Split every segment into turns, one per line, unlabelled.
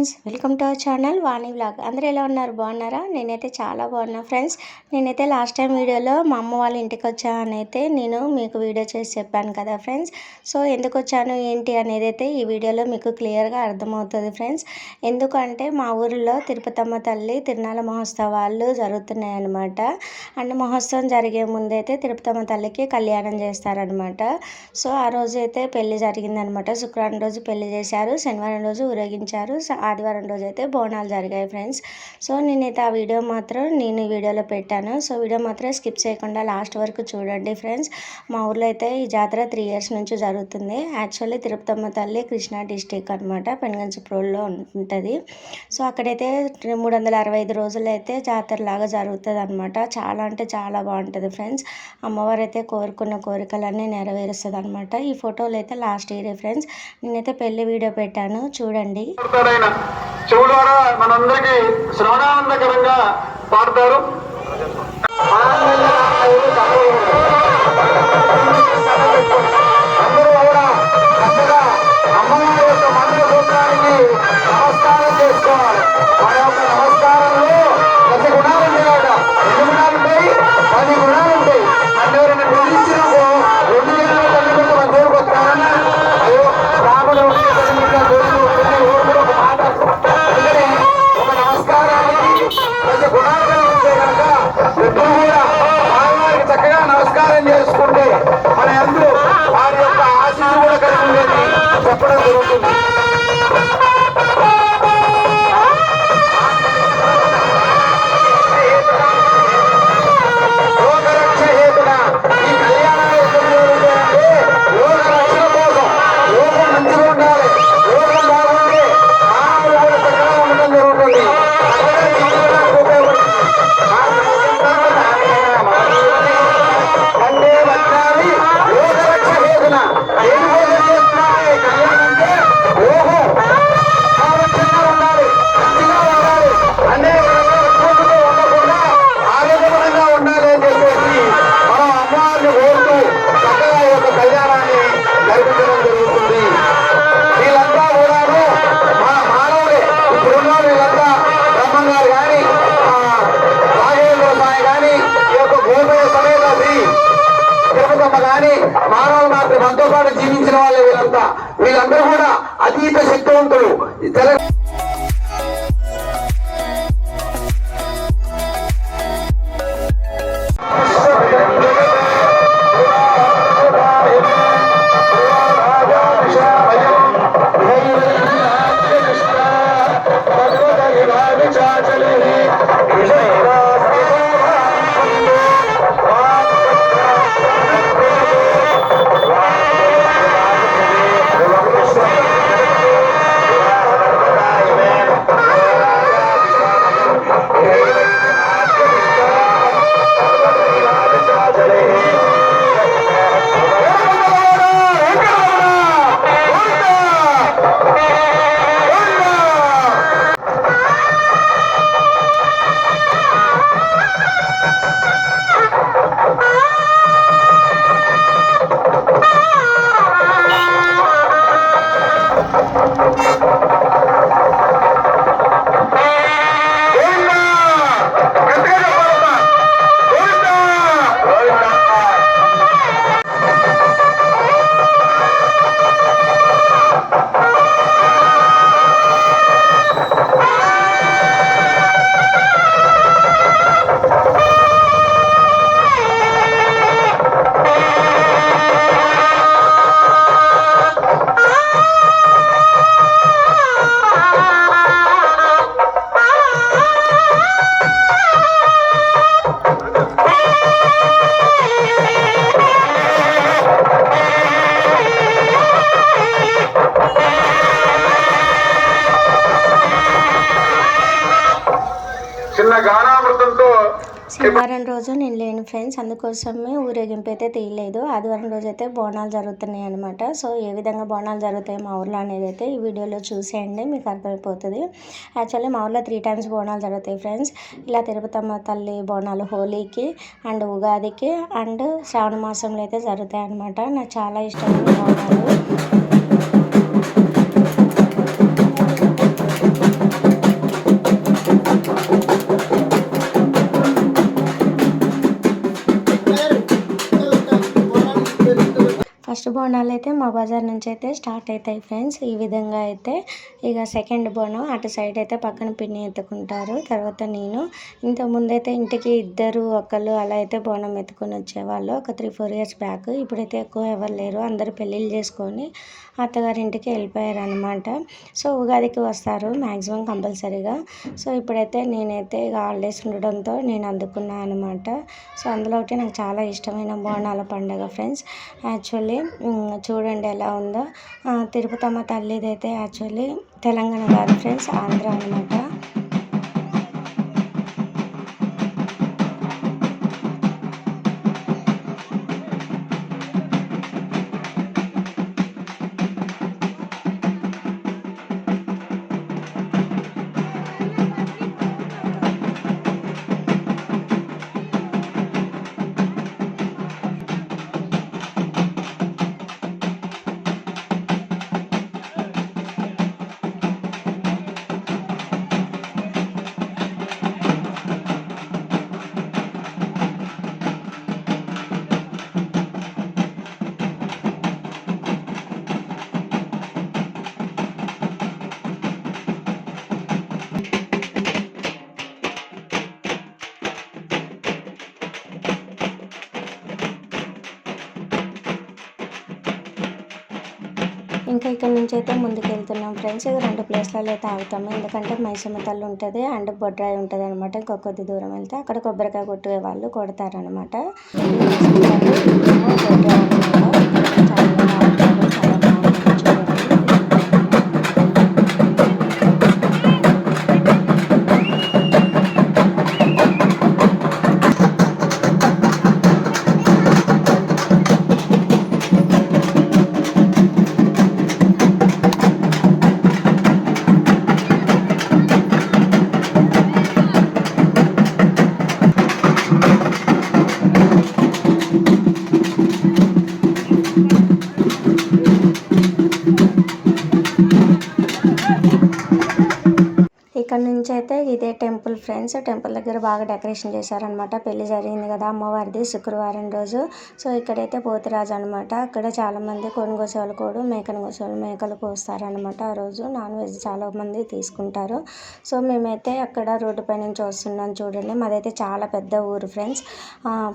Friends welcome to our channel Vani vlog. అందరూ ఎలా ఉన్నారు? బాగున్నారా? నేనైతే చాలా బాగున్నా ఫ్రెండ్స్. నేనైతే లాస్ట్ టైం వీడియోలో మా అమ్మ వాళ్ళ ఇంటికి వచ్చానైతే అయితే నేను మీకు వీడియో చేసి చెప్పాను కదా ఫ్రెండ్స్. సో ఎందుకు వచ్చాను ఏంటి అనేది అయితే ఈ వీడియోలో మీకు క్లియర్గా అర్థమవుతుంది ఫ్రెండ్స్. ఎందుకంటే మా ఊరిలో తిరుపతమ్మ తల్లి తిరునాళ్ళ మహోత్సవాలు జరుగుతున్నాయి అన్నమాట అండ్ మహోత్సవం జరిగే ముందైతే తిరుపతమ్మ తల్లికి కళ్యాణం చేస్తారనమాట సో ఆ రోజు అయితే పెళ్ళి జరిగిందనమాట శుక్రవారం రోజు పెళ్ళి చేశారు. శనివారం రోజు ఊరేగించారు. ఆ ఆదివారం రోజు అయితే బోనాలు జరిగాయి ఫ్రెండ్స్. సో నేనైతే ఆ వీడియో మాత్రం నేను ఈ వీడియోలో పెట్టాను. సో వీడియో మాత్రం స్కిప్ చేయకుండా లాస్ట్ వరకు చూడండి ఫ్రెండ్స్. మా ఊర్లో అయితే ఈ జాతర త్రీ ఇయర్స్ నుంచి జరుగుతుంది. యాక్చువల్లీ తిరుపతమ్మ తల్లి కృష్ణా డిస్టిక్ అనమాట పెనుగంచిప్రోల్లో ఉంటుంది. సో అక్కడైతే మూడు వందల అరవై ఐదు రోజులు అయితే జాతర లాగా జరుగుతుంది అనమాట చాలా అంటే చాలా బాగుంటుంది ఫ్రెండ్స్. అమ్మవారు అయితే కోరుకున్న కోరికలన్నీ నెరవేరుస్తుంది అనమాట ఈ ఫోటోలు అయితే లాస్ట్ ఇయర్ ఫ్రెండ్స్. నేనైతే పెళ్ళి వీడియో పెట్టాను. చూడండి.
చెవు ద్వారా మనందరికీ శ్రవణానందకరంగా పాడతారు. అందరూ చెప్పడం జరుగుతుంది వీళ్ళందరూ కూడా అతీత శక్తివంతులు. తెలంగాణ చిన్న గానామృతంతో
శనివారం రోజు నేను లేను ఫ్రెండ్స్ అందుకోసమే ఊరేగింపు అయితే తీయలేదు. ఆదివారం రోజు అయితే బోనాలు జరుగుతున్నాయి అనమాట సో ఏ విధంగా బోనాలు జరుగుతాయి మా ఊర్లో అనేది అయితే ఈ వీడియోలో చూసేయండి మీకు అర్థమైపోతుంది. యాక్చువల్లీ మా ఊర్లో త్రీ టైమ్స్ బోనాలు జరుగుతాయి ఫ్రెండ్స్. ఇలా తిరుపతమ్మ తల్లి బోనాలు హోలీకి అండ్ ఉగాదికి అండ్ శ్రావణ మాసంలో అయితే జరుగుతాయి అనమాట నాకు చాలా ఇష్టమైన బోనాలు. బోనాలు అయితే మా బజార్ నుంచి అయితే స్టార్ట్ అవుతాయి ఫ్రెండ్స్. ఈ విధంగా అయితే ఇక సెకండ్ బోనం అటు సైడ్ అయితే పక్కన పిన్ని ఎత్తుకుంటారు తర్వాత నేను. ఇంతకుముందు అయితే ఇంటికి ఇద్దరు ఒకళ్ళు అలా అయితే బోనం ఎత్తుకొని వచ్చేవాళ్ళు. ఒక త్రీ ఫోర్ ఇయర్స్ బ్యాక్ ఇప్పుడైతే ఎక్కువ ఎవరు లేరు అందరూ పెళ్ళిళ్ళు చేసుకొని అత్తగారింటికి వెళ్ళిపోయారు అనమాట సో ఉగాదికి వస్తారు మ్యాక్సిమం కంపల్సరీగా. సో ఇప్పుడైతే నేనైతే ఇక హాలిడేస్ ఉండడంతో నేను అందుకున్నాను అనమాట సో అందులో ఒకటి నాకు చాలా ఇష్టమైన బోనాల పండుగ ఫ్రెండ్స్. యాక్చువల్లీ చూడండి ఎలా ఉందో. తిరుపతమ్మ తల్లిదైతే యాక్చువల్లీ తెలంగాణ కాదు ఫ్రెండ్స్ ఆంధ్ర అనమాట ఇంకా ఇక్కడ నుంచి అయితే ముందుకు వెళ్తున్నాం ఫ్రెండ్స్. ఇక రెండు ప్లేస్లలో అయితే ఆగుతాము. ఎందుకంటే మైసమ్మ తల్లి ఉంటుంది అండ్ బొడ్రాయి ఉంటుంది అనమాట ఇంకో కొద్ది దూరం వెళ్తే అక్కడ కొబ్బరికాయ కొట్టే వాళ్ళు కొడతారనమాట బొడ్రాయి ఇక్కడ నుంచి అయితే ఇదే టెంపుల్ ఫ్రెండ్స్. టెంపుల్ దగ్గర బాగా డెకరేషన్ చేశారనమాట పెళ్ళి జరిగింది కదా అమ్మవారిది శుక్రవారం రోజు. సో ఇక్కడైతే పోతురాజు అనమాట అక్కడ చాలా మంది కోసేవాళ్ళు కూడా మేకను కోసేవాళ్ళు మేకలు కోస్తారనమాట ఆ రోజు నాన్ వెజ్ చాలా మంది తీసుకుంటారు. సో మేమైతే అక్కడ రోడ్డు పై నుంచి వస్తున్నాం చూడండి. మాదైతే చాలా పెద్ద ఊరు ఫ్రెండ్స్.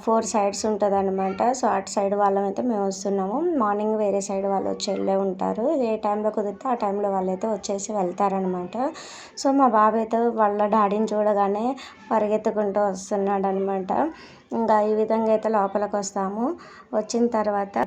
ఫోర్ సైడ్స్ ఉంటుంది అనమాట సో అటు సైడ్ వాళ్ళమైతే మేము వస్తున్నాము. మార్నింగ్ వేరే సైడ్ వాళ్ళు వచ్చి వెళ్ళే ఉంటారు. ఏ టైంలో కుదిరితే ఆ టైంలో వాళ్ళైతే వచ్చేసి వెళ్తారనమాట సో మా బాబు అయితే వాళ్ళ డాడీని చూడగానే పరిగెత్తుకుంటూ వస్తున్నాడు అనమాట ఇంకా ఈ విధంగా అయితే లోపలికి వస్తాము. వచ్చిన తర్వాత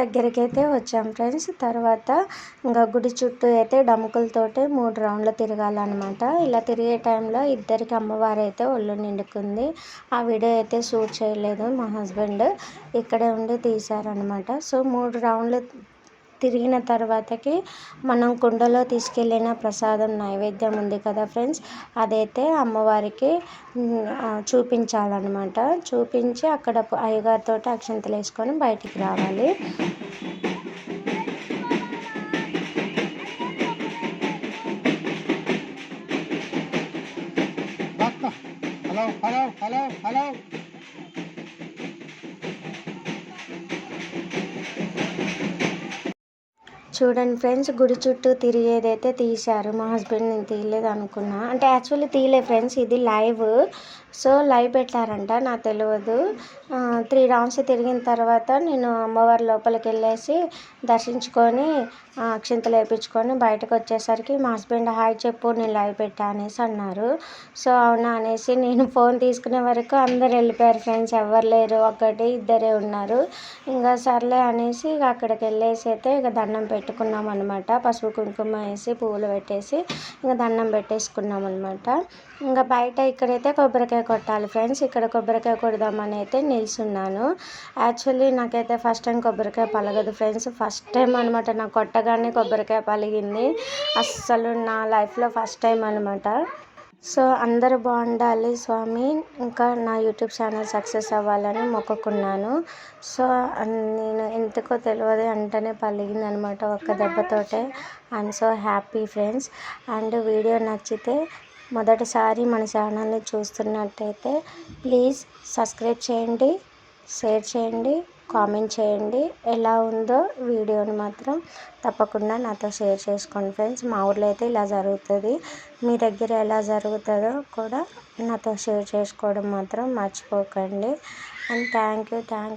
దగ్గరికి అయితే వచ్చాం ఫ్రెండ్స్. తర్వాత ఇంకా గుడి చుట్టూ అయితే డముకులతోటి మూడు రౌండ్లు తిరగాలన్నమాట. ఇలా తిరిగే టైంలో ఇద్దరికి అమ్మవారు అయితే ఒళ్ళు నిండుకుంది. ఆ వీడియో అయితే షూట్ చేయలేదు మా హస్బెండ్. ఇక్కడే ఉండి తీశారనమాట సో మూడు రౌండ్లు తిరిగిన తర్వాతకి మనం కుండలో తీసుకెళ్ళిన ప్రసాదం నైవేద్యం ఉంది కదా ఫ్రెండ్స్. అదైతే అమ్మవారికి చూపించాలన్నమాట. చూపించి అక్కడ అయ్యగారితో అక్షంతలు వేసుకొని బయటికి రావాలి.
Hello hello hello hello.
చూడండి ఫ్రెండ్స్ గుడి చుట్టూ తిరిగేదైతే తీశారు. మా హస్బెండ్ నేను తీయలేదు అనుకున్నా అంటే యాక్చువల్లీ తీయలే ఫ్రెండ్స్ ఇది లైవ్. సో లైవ్ పెట్టారంట నాకు తెలియదు. త్రీ రౌండ్స్ తిరిగిన తర్వాత నేను అమ్మవారి లోపలికి వెళ్ళేసి దర్శించుకొని అక్షింతలు వేయించుకొని బయటకు వచ్చేసరికి మా హస్బెండ్ హాయ్ చెప్పు నేను లైవ్ పెట్టా అనేసి అన్నారు. సో అవునా అనేసి నేను ఫోన్ తీసుకునే వరకు అందరు వెళ్ళిపోయారు ఫ్రెండ్స్. ఎవరు లేరు ఒకటి ఇద్దరే ఉన్నారు. ఇంకా సర్లే అనేసి ఇక అక్కడికి వెళ్ళేసి అయితే ఇక దండం పెట్టుకున్నాం అనమాట పసుపు కుంకుమ వేసి పువ్వులు పెట్టేసి ఇంకా దండం పెట్టేసుకున్నాం అనమాట ఇంకా బయట ఇక్కడైతే కొబ్బరికాయ కొట్టాలి ఫ్రెండ్స్. ఇక్కడ కొబ్బరికాయ కొడదామని అయితే నిల్చున్నాను. యాక్చువల్లీ నాకైతే ఫస్ట్ టైం కొబ్బరికాయ పలగదు ఫ్రెండ్స్. ఫస్ట్ టైం అనమాట నాకు కొట్టగానే కొబ్బరికాయ పలిగింది. అస్సలు నా లైఫ్లో ఫస్ట్ టైం అనమాట సో అందరు బాగుండాలి స్వామి. ఇంకా నా యూట్యూబ్ ఛానల్ సక్సెస్ అవ్వాలని మొక్కుకున్నాను. సో నేను ఎందుకో తెలియదు వెంటనే పలిగింది అనమాట ఒక్క దెబ్బతోటే. I'm so happy friends and video నచ్చితే మొదటిసారి మన ఛానల్ని చూస్తున్నట్టయితే ప్లీజ్ సబ్స్క్రైబ్ చేయండి షేర్ చేయండి. కామెంట్ చేయండి. ఎలా ఉందో వీడియోని మాత్రం తప్పకుండా నాతో షేర్ చేసుకోండి ఫ్రెండ్స్. మా ఊర్లో అయితే ఇలా జరుగుతుంది. మీ దగ్గర ఎలా జరుగుతుందో కూడా నాతో షేర్ చేసుకోవడం మాత్రం మర్చిపోకండి. And thank you thank you.